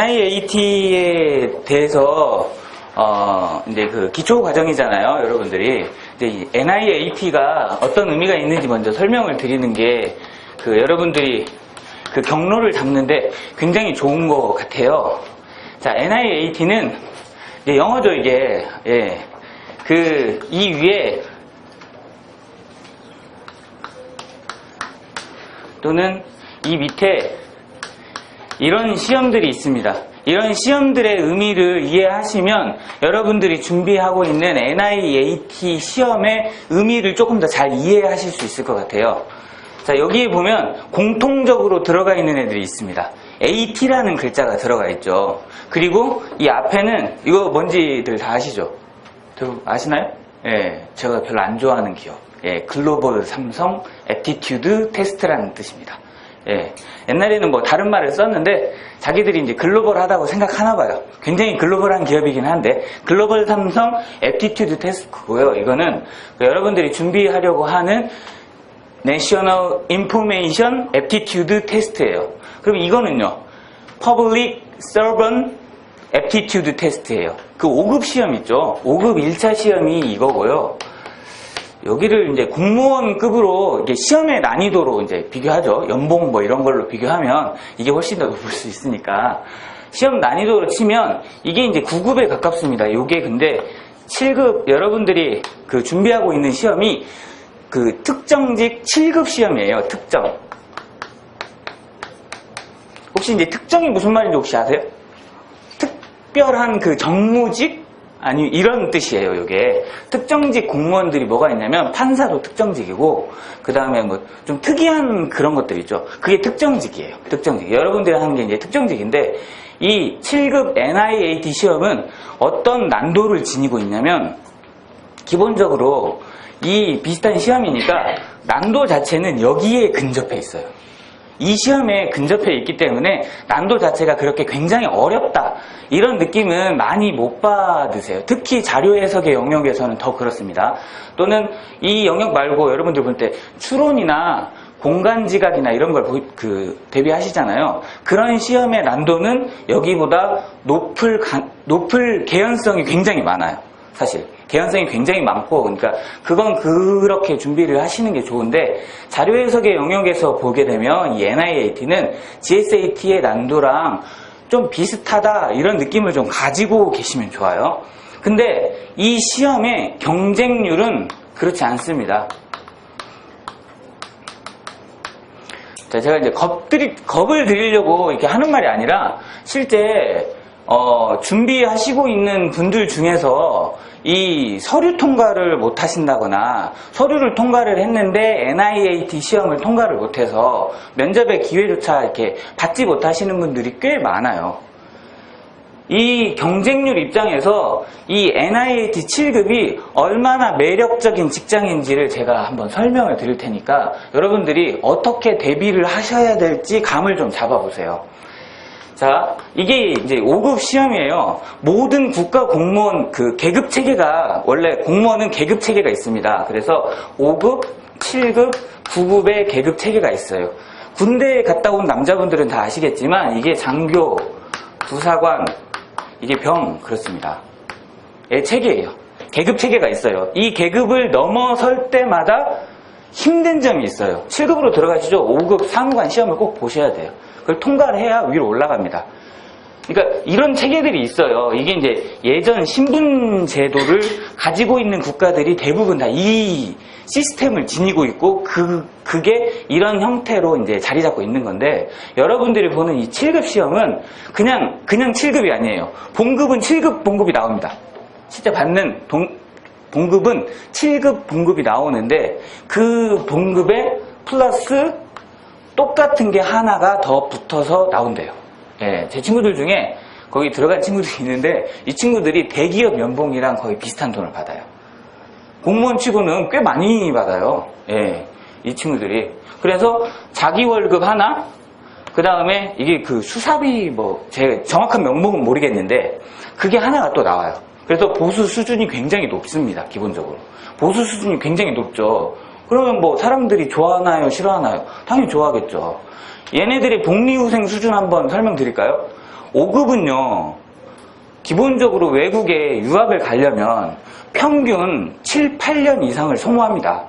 NIAT에 대해서 어, 이제 그 기초 과정이잖아요, 여러분들이. 이 NIAT가 어떤 의미가 있는지 먼저 설명을 드리는 게 그 여러분들이 그 경로를 잡는데 굉장히 좋은 것 같아요. 자, NIAT는 영어죠, 이게. 예. 그, 이 위에 또는 이 밑에 이런 시험들이 있습니다. 이런 시험들의 의미를 이해하시면 여러분들이 준비하고 있는 NIAT 시험의 의미를 조금 더 잘 이해하실 수 있을 것 같아요. 자, 여기에 보면 공통적으로 들어가 있는 애들이 있습니다. AT라는 글자가 들어가 있죠. 그리고 이 앞에는 이거 뭔지들 다 아시죠? 저 아시나요? 예, 제가 별로 안 좋아하는 기업. 예, 글로벌 삼성 애티튜드 테스트라는 뜻입니다. 예, 옛날에는 뭐 다른 말을 썼는데 자기들이 이제 글로벌하다고 생각하나 봐요. 굉장히 글로벌한 기업이긴 한데 글로벌 삼성 애티튜드 테스트고요. 이거는 그 여러분들이 준비하려고 하는 National Information Aptitude Test예요. 그럼 이거는요. Public Servant Aptitude Test예요. 그 5급 시험 있죠. 5급 1차 시험이 이거고요. 여기를 이제 공무원급으로 이게 시험의 난이도로 이제 비교하죠. 연봉 뭐 이런 걸로 비교하면 이게 훨씬 더 높을 수 있으니까 시험 난이도로 치면 이게 이제 9급에 가깝습니다. 이게 근데 7급 여러분들이 그 준비하고 있는 시험이 그 특정직 7급 시험이에요. 특정. 혹시 이제 특정이 무슨 말인지 혹시 아세요? 특별한 그 정무직 아니 이런 뜻이에요. 이게 특정직 공무원들이 뭐가 있냐면 판사도 특정직이고 그 다음에 뭐 좀 특이한 그런 것들 있죠. 그게 특정직이에요. 특정직. 여러분들이 하는 게 이제 특정직인데 이 7급 NIAT 시험은 어떤 난도를 지니고 있냐면 기본적으로 이 비슷한 시험이니까 난도 자체는 여기에 근접해 있어요. 이 시험에 근접해 있기 때문에 난도 자체가 그렇게 굉장히 어렵다 이런 느낌은 많이 못 받으세요. 특히 자료 해석의 영역에서는 더 그렇습니다. 또는 이 영역 말고 여러분들 볼 때 추론이나 공간 지각이나 이런 걸 보- 그 대비하시잖아요. 그런 시험의 난도는 여기보다 높을 가- 높을 개연성이 굉장히 많아요. 사실 개연성이 굉장히 많고 그러니까 그건 그렇게 준비를 하시는 게 좋은데 자료 해석의 영역에서 보게 되면 이 NIAT는 GSAT의 난도랑 좀 비슷하다 이런 느낌을 좀 가지고 계시면 좋아요. 근데 이 시험의 경쟁률은 그렇지 않습니다. 자, 제가 이제 겁들이, 겁을 드리려고 이렇게 하는 말이 아니라 실제 어, 준비하시고 있는 분들 중에서 이 서류 통과를 못 하신다거나 서류를 통과를 했는데 NIAT 시험을 통과를 못해서 면접의 기회조차 이렇게 받지 못하시는 분들이 꽤 많아요. 이 경쟁률 입장에서 이 NIAT 7급이 얼마나 매력적인 직장인지를 제가 한번 설명을 드릴 테니까 여러분들이 어떻게 대비를 하셔야 될지 감을 좀 잡아보세요. 자, 이게 이제 5급 시험이에요. 모든 국가 공무원 그 계급 체계가 원래 공무원은 계급 체계가 있습니다. 그래서 5급, 7급, 9급의 계급 체계가 있어요. 군대에 갔다 온 남자분들은 다 아시겠지만 이게 장교, 부사관, 이게 병 그렇습니다. 의 체계예요. 계급 체계가 있어요. 이 계급을 넘어설 때마다 힘든 점이 있어요. 7급으로 들어가시죠. 5급 사무관 시험을 꼭 보셔야 돼요. 그걸 통과를 해야 위로 올라갑니다. 그러니까 이런 체계들이 있어요. 이게 이제 예전 신분 제도를 가지고 있는 국가들이 대부분 다 이 시스템을 지니고 있고 그 그게 이런 형태로 이제 자리 잡고 있는 건데 여러분들이 보는 이 7급 시험은 그냥 그냥 7급이 아니에요. 본급은 7급 본급이 나옵니다. 실제 받는 동, 본급은 7급 본급이 나오는데 그 본급에 플러스 똑같은 게 하나가 더 붙어서 나온대요. 예, 제 친구들 중에 거기 들어간 친구들이 있는데 이 친구들이 대기업 연봉이랑 거의 비슷한 돈을 받아요. 공무원 치고는 꽤 많이 받아요. 예, 이 친구들이. 그래서 자기 월급 하나, 그 다음에 이게 그 수사비 뭐, 제 정확한 명목은 모르겠는데, 그게 하나가 또 나와요. 그래서 보수 수준이 굉장히 높습니다, 기본적으로. 보수 수준이 굉장히 높죠. 그러면 뭐 사람들이 좋아하나요, 싫어하나요? 당연히 좋아하겠죠. 얘네들의 복리후생 수준 한번 설명드릴까요? 5급은요, 기본적으로 외국에 유학을 가려면 평균 7, 8년 이상을 소모합니다.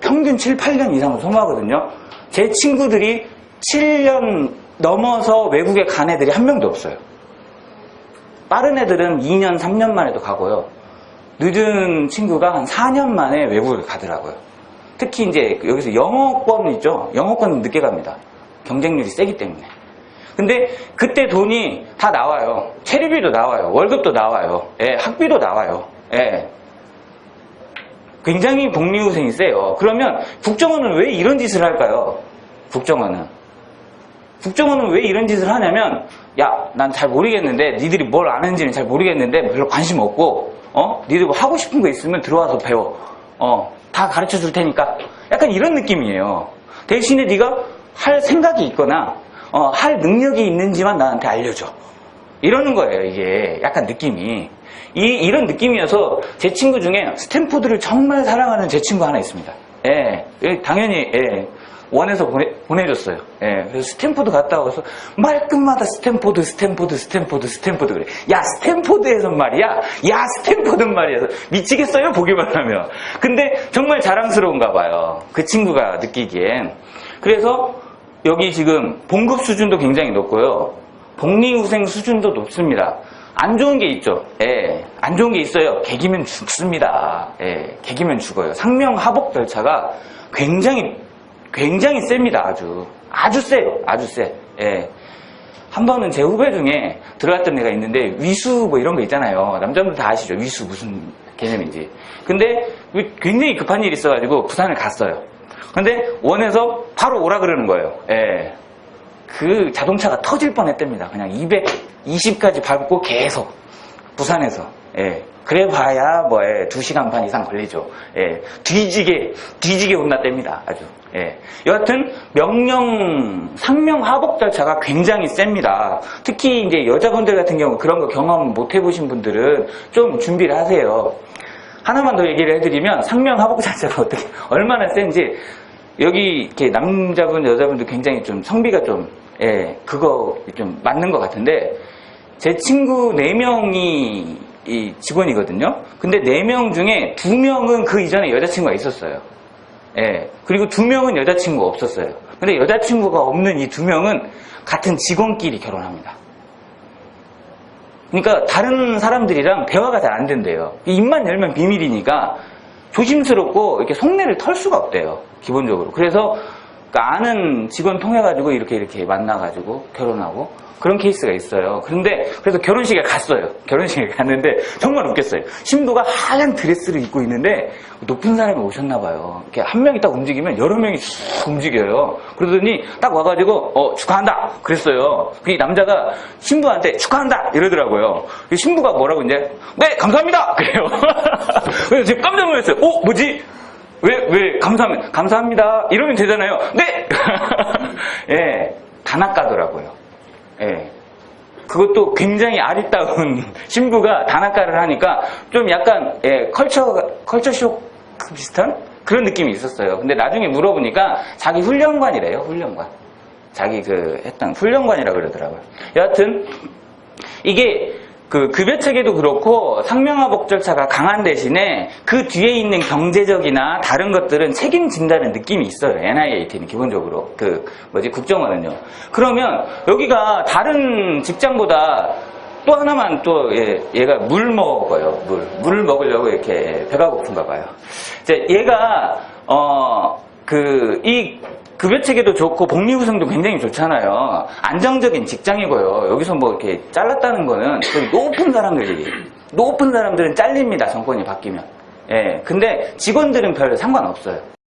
평균 7, 8년 이상을 소모하거든요. 제 친구들이 7년 넘어서 외국에 간 애들이 한 명도 없어요. 빠른 애들은 2년, 3년 만에도 가고요. 늦은 친구가 한 4년 만에 외국을 가더라고요. 특히 이제 여기서 영어권 있죠? 영어권은 늦게 갑니다. 경쟁률이 세기 때문에. 근데 그때 돈이 다 나와요. 체류비도 나와요. 월급도 나와요. 예, 학비도 나와요. 예. 굉장히 복리후생이 세요. 그러면 국정원은 왜 이런 짓을 할까요? 국정원은. 국정원은 왜 이런 짓을 하냐면, 야, 난 잘 모르겠는데, 니들이 뭘 아는지는 잘 모르겠는데, 별로 관심 없고, 어? 니들 뭐 하고 싶은 거 있으면 들어와서 배워. 어, 다 가르쳐 줄 테니까. 약간 이런 느낌이에요. 대신에 네가 할 생각이 있거나, 어, 할 능력이 있는지만 나한테 알려줘. 이러는 거예요, 이게. 약간 느낌이. 이, 이런 느낌이어서 제 친구 중에 스탠포드를 정말 사랑하는 제 친구 하나 있습니다. 예, 예, 당연히, 예, 원에서 보내, 보내줬어요. 예, 그래서 스탠포드 갔다 와서 말끝마다 스탠포드, 스탠포드, 스탠포드, 스탠포드 그래. 야, 스탠포드에선 말이야? 야, 스탠포드는 말이야. 미치겠어요, 보기만 하면. 근데 정말 자랑스러운가 봐요. 그 친구가 느끼기엔. 그래서 여기 지금 봉급 수준도 굉장히 높고요. 복리후생 수준도 높습니다. 안 좋은 게 있죠. 예, 안 좋은 게 있어요. 개기면 죽습니다. 예, 개기면 죽어요. 상명 하복 절차가 굉장히 굉장히 셉니다. 아주 아주 세요. 아주 세. 예. 한 번은 제 후배 중에 들어갔던 애가 있는데 위수 뭐 이런 거 있잖아요. 남자분들 다 아시죠? 위수 무슨 개념인지. 근데 굉장히 급한 일이 있어가지고 부산을 갔어요. 근데 원에서 바로 오라 그러는 거예요. 예. 그 자동차가 터질 뻔 했답니다. 그냥 220까지 밟고 계속 부산에서. 예. 그래 봐야 뭐 예, 2시간 반 이상 걸리죠. 예. 뒤지게 뒤지게 혼났답니다. 아주. 예. 여하튼 명령 상명 하복 절차가 굉장히 셉니다. 특히 이제 여자분들 같은 경우 그런 거 경험 못 해보신 분들은 좀 준비를 하세요. 하나만 더 얘기를 해드리면 상명 하복 절차가 어떻게 얼마나 센지 여기 이렇게 남자분 여자분들 굉장히 좀 성비가 좀 예, 그거 좀 맞는 것 같은데 제 친구 4명이 이 직원이거든요. 근데 4명 중에 2명은 그 이전에 여자친구가 있었어요. 예. 그리고 2명은 여자친구가 없었어요. 근데 여자친구가 없는 이 2명은 같은 직원끼리 결혼합니다. 그러니까 다른 사람들이랑 대화가 잘 안 된대요. 입만 열면 비밀이니까 조심스럽고 이렇게 속내를 털 수가 없대요. 기본적으로. 그래서 그러니까 아는 직원 통해 가지고 이렇게 이렇게 만나 가지고 결혼하고 그런 케이스가 있어요. 그런데 그래서 결혼식에 갔어요. 결혼식에 갔는데 정말 웃겼어요. 신부가 하얀 드레스를 입고 있는데 높은 사람이 오셨나 봐요. 이렇게 한 명이 딱 움직이면 여러 명이 쭉 움직여요. 그러더니 딱 와가지고 어 축하한다 그랬어요. 그 남자가 신부한테 축하한다 이러더라고요. 그 신부가 뭐라고 이제 네 감사합니다 그래요. 그래서 제가 깜짝 놀랐어요. 어 뭐지? 왜, 왜, 감사합니다. 감사합니다. 이러면 되잖아요. 네! 예, 다 낚아더라고요. 예. 그것도 굉장히 아리따운 신부가 단아가를 하니까 좀 약간, 예, 컬처, 컬처쇼 비슷한 그런 느낌이 있었어요. 근데 나중에 물어보니까 자기 훈련관이래요, 훈련관. 자기 그 했던 훈련관이라 그러더라고요. 여하튼, 이게 그 급여 체계도 그렇고 상명하 복 절차가 강한 대신에 그 뒤에 있는 경제적이나 다른 것들은 책임진다는 느낌이 있어요. NIAT는 기본적으로 그 뭐지 국정원은요. 그러면 여기가 다른 직장보다 또 하나만 또 얘, 가물 먹어요. 물. 물을 먹으려고 이렇게 배가 고픈가 봐요. 이제 얘가 어 그 이 급여 체계도 좋고 복리 구성도 굉장히 좋잖아요. 안정적인 직장이고요. 여기서 뭐 이렇게 잘랐다는 거는 좀 높은 사람들이 높은 사람들은 잘립니다. 정권이 바뀌면. 예. 근데 직원들은 별 상관없어요.